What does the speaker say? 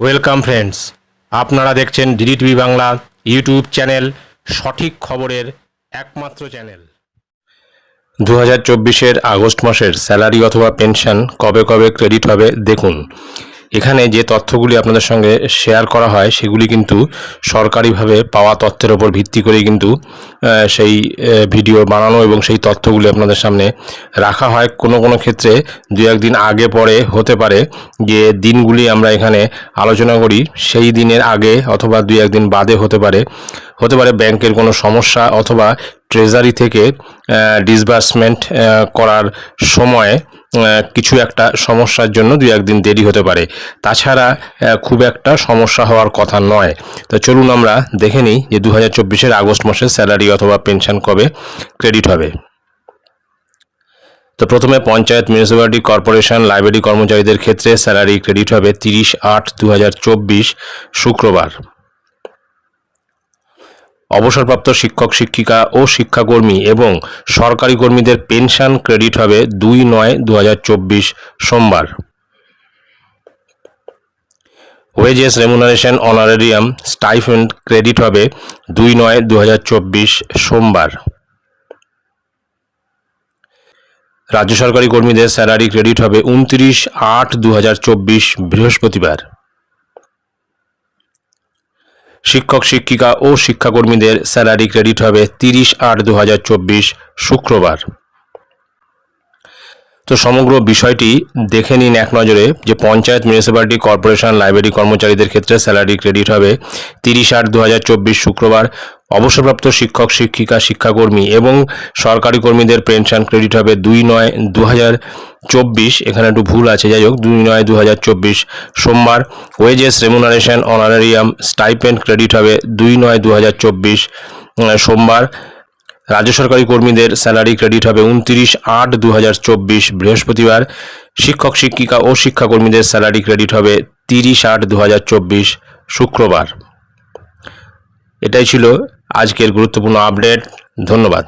Welcome friends আপনারা দেখছেন DD TV Bangla YouTube channel সঠিক খবরের একমাত্র চ্যানেল দু হাজার চব্বিশের আগস্ট মাসের স্যালারি অথবা পেনশন কবে কবে ক্রেডিট হবে, দেখুন। এখানে যে তথ্যগুলি আপনাদের সঙ্গে শেয়ার করা হয়, সেগুলি কিন্তু সরকারিভাবে পাওয়া তথ্যের ওপর ভিত্তি করে কিন্তু সেই ভিডিও বানানো এবং সেই তথ্যগুলি আপনাদের সামনে রাখা হয়। কোনো কোনো ক্ষেত্রে দু একদিন আগে পরে হতে পারে যে দিনগুলি আমরা এখানে আলোচনা করি, সেই দিনের আগে অথবা দুই একদিন বাদে হতে পারে। হতে পারে ব্যাংকের কোনো সমস্যা অথবা ট্রেজারি থেকে ডিসবার্সমেন্ট করার সময় কিছু একটা সমস্যার জন্য দু একদিন দেরি হতে পারে। তাছাড়া খুব একটা সমস্যা হওয়ার কথা নয়। তো চলুন আমরা দেখে নিই যে দু হাজার আগস্ট মাসের স্যালারি অথবা পেনশন কবে ক্রেডিট হবে। তো প্রথমে পঞ্চায়েত মিউনিসিপ্যালিটি কর্পোরেশন লাইব্রেরি কর্মচারীদের ক্ষেত্রে স্যালারি ক্রেডিট হবে তিরিশ আট দু শুক্রবার। অবসরপ্রাপ্ত শিক্ষক, শিক্ষিকা ও শিক্ষাকর্মী এবং সরকারি কর্মীদের পেনশন ক্রেডিট হবে দুই নয় দু সোমবার। Wages remuneration honorarium stipend credit হবে দুই নয় দু সোমবার। রাজ্য সরকারি কর্মীদের স্যালারি ক্রেডিট হবে উনত্রিশ আট দু বৃহস্পতিবার। শিক্ষক, শিক্ষিকা ও শিক্ষাকর্মীদের স্যালারি ক্রেডিট হবে তিরিশ আট দু শুক্রবার। তো সমগ্র বিষয়টি দেখে নিন এক নজরে যে পঞ্চায়েত মিউনিসিপ্যালিটি কর্পোরেশন লাইব্রেরি কর্মচারীদের ক্ষেত্রে স্যালারি ক্রেডিট হবে তিরিশ আট দু শুক্রবার। অবসরপ্রাপ্ত শিক্ষক, শিক্ষিকা, শিক্ষাকর্মী এবং সরকারি কর্মীদের পেনশন ক্রেডিট হবে দুই নয় দু চব্বিশ, এখানে একটু ভুল আছে, যাই হোক, দুই নয় দু চব্বিশ সোমবার। Wages remuneration honorarium stipend credit হবে দুই নয় দু চব্বিশ সোমবার। রাজ্য সরকারি কর্মীদের স্যালারি ক্রেডিট হবে উনত্রিশ আট দু বৃহস্পতিবার। শিক্ষক, শিক্ষিকা ও শিক্ষাকর্মীদের স্যালারি ক্রেডিট হবে তিরিশ আট দু শুক্রবার। এটাই ছিল আজকের গুরুত্বপূর্ণ আপডেট ধন্যবাদ।